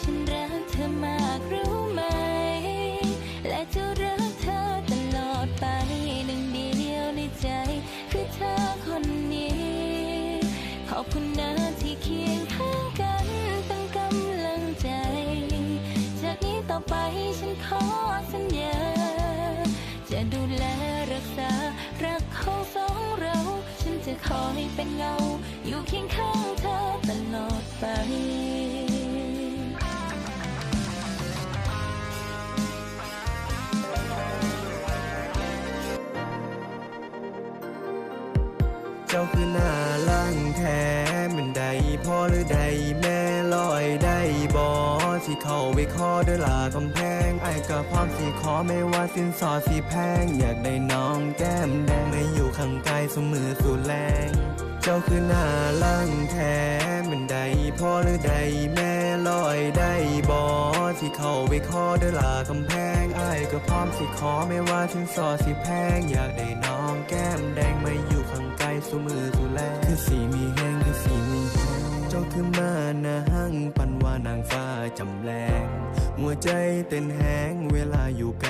ฉันรักเธอมากรู้ไหม และจะรักเธอตลอดไปหนึ่งเดียวในใจ คือเธอคนนี้ ขอบคุณนะที่เคียงข้างกันเป็นกำลังใจ จากนี้ต่อไปฉันขอสัญญา จะดูแลรักษารักของสองเรา ฉันจะคอยเป็นเงา อยู่เคียงข้าง ไป เจ้าคือหน้าล่างแท้มันใดพ่อหรือใดแม่ลอยได้บอสิเข้าไปขอเด้อลากำแพงไอ้ก็พร้อมสิขอไม่ว่าสินสอดสิแพง อยากได้น้องแก้มแดงไม่อยู่ข้างกายสมือสู่แรง จ้าคือหน้าล่างแท้มันใดพ่อหรือใดแม่ลอยได้บอสิเข้าไปขอเด้อลากำแพงไอ้ก็พร้อมสิขอไม่ว่าสินสอดสิแพง อยากได้น้องแก้มแดงไม่อยู่ข้างกายสมือสู่แรงคือสีมีแห้งคือสีมีแห้งเจ้าคือมาหน้าห้างปันว่านางฟ้าจำแรงหัวใจเต้นแห้งเวลาอยู่กล้แม่แก้มแดง